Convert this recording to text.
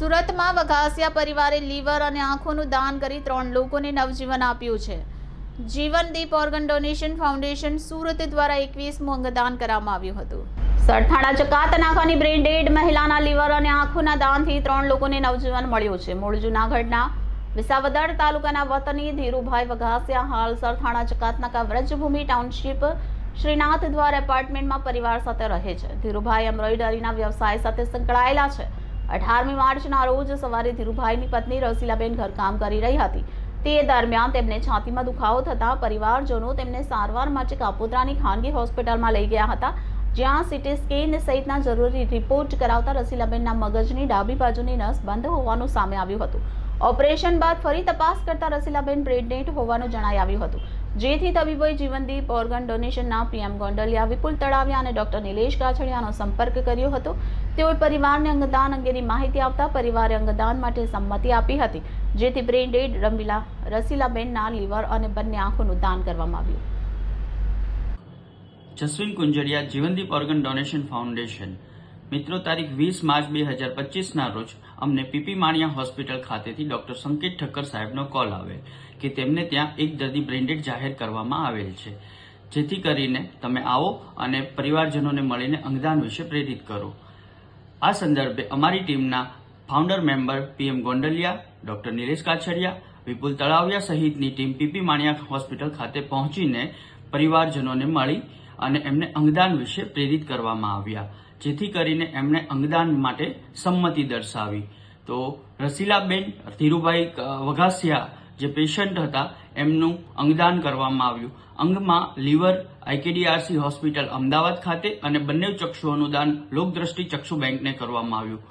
સુરતમાં વઘાસિયા પરિવારે લીવર અને આંખોનું દાન કરી ત્રણ લોકોને નવજીવન આપ્યું છે. Jivandeep organ donation foundation Surat દ્વારા એકવીસમું અંગદાન કરવામાં આવ્યું હતું. સરથાણા ચકાત નાખવાની ડેડ મહિલાના લીવર અને આંખોના દાનથી ત્રણ લોકોને નવજીવન મળ્યું છે. મૂળ જૂનાગઢના વિસાવદર તાલુકાના વતની ધીરુભાઈ વઘાસિયા હાલ સરથાણા ચકાતનાકા વ્રજભૂમિ ટાઉનશીપ શ્રીનાથ દ્વાર એપાર્ટમેન્ટમાં પરિવાર સાથે રહે છે. ધીરુભાઈ એમ્બ્રોઇડરીના વ્યવસાય સાથે સંકળાયેલા છે. અઢારમી માર્ચના રોજ સવારે ધીરુભાઈની પત્ની રસીલાબેન ઘરકામ કરી રહી હતી. તે દરમિયાન તેમને છાતીમાં દુખાવો થતાં પરિવારજનો તેમને સારવાર માટે કાપોદ્રાની ખાનગી હોસ્પિટલમાં લઈ ગયા હતા, જ્યાં સિટી સ્કેન સહિતના જરૂરી રિપોર્ટ કરાવતા રસીલાબેનના મગજની ડાબી બાજુની નસ બંધ હોવાનું સામે આવ્યું હતું. ઓપરેશન બાદ ફરી તપાસ કરતા રસીલાબેન પ્રેગ્નેન્ટ હોવાનું જણાઈ આવ્યું હતું. જેથી તબીબોએ જીવનદીપ ઓર્ગન ડોનેશનના પ્રિયમ ગોંડલિયા, વિપુલ તળાવિયા અને ડોક્ટર નિલેશ કાછડિયાનો સંપર્ક કર્યો હતો. તેઓએ પરિવારને અંગદાન અંગેની માહિતી આપતા પરિવારે અંગદાન માટે સંમતિ આપી હતી, જેથી બ્રેઇન ડેડ રમીલા, રસીલાબેનના લીવર અને બંને આંખોનું દાન કરવામાં આવ્યું. Jasvin Kunjariya, Jivandeep organ donation foundation મિત્રો, તારીખ વીસ માર્ચ બે હજાર પચીસના રોજ અમને પીપી માણિયા હોસ્પિટલ ખાતેથી ડોક્ટર સંકેત ઠક્કર સાહેબનો કોલ આવેલ કે તેમને ત્યાં એક દર્દી બ્રેન્ડેડ જાહેર કરવામાં આવેલ છે. જેથી કરીને તમે આવો અને પરિવારજનોને મળીને અંગદાન વિશે પ્રેરિત કરો. આ સંદર્ભે અમારી ટીમના founder member PM Gondaliya, doctor Nilesh Kachhadiya, Vipul Talaviya સહિતની ટીમ પીપી માણિયા હોસ્પિટલ ખાતે પહોંચીને પરિવારજનોને મળી અને એમને અંગદાન વિશે પ્રેરિત કરવામાં આવ્યા. જેથી કરીને એમણે અંગદાન માટે સંમતિ દર્શાવી. તો રસીલાબેન, ધીરુભાઈ વઘાસિયા જે પેશન્ટ હતા, એમનું અંગદાન કરવામાં આવ્યું. અંગમાં લીવર આઈકેડીઆરસી હોસ્પિટલ અમદાવાદ ખાતે અને બંને ચક્ષુઓનું દાન લોકદ્રષ્ટિ ચક્ષુ બેંકને કરવામાં આવ્યું.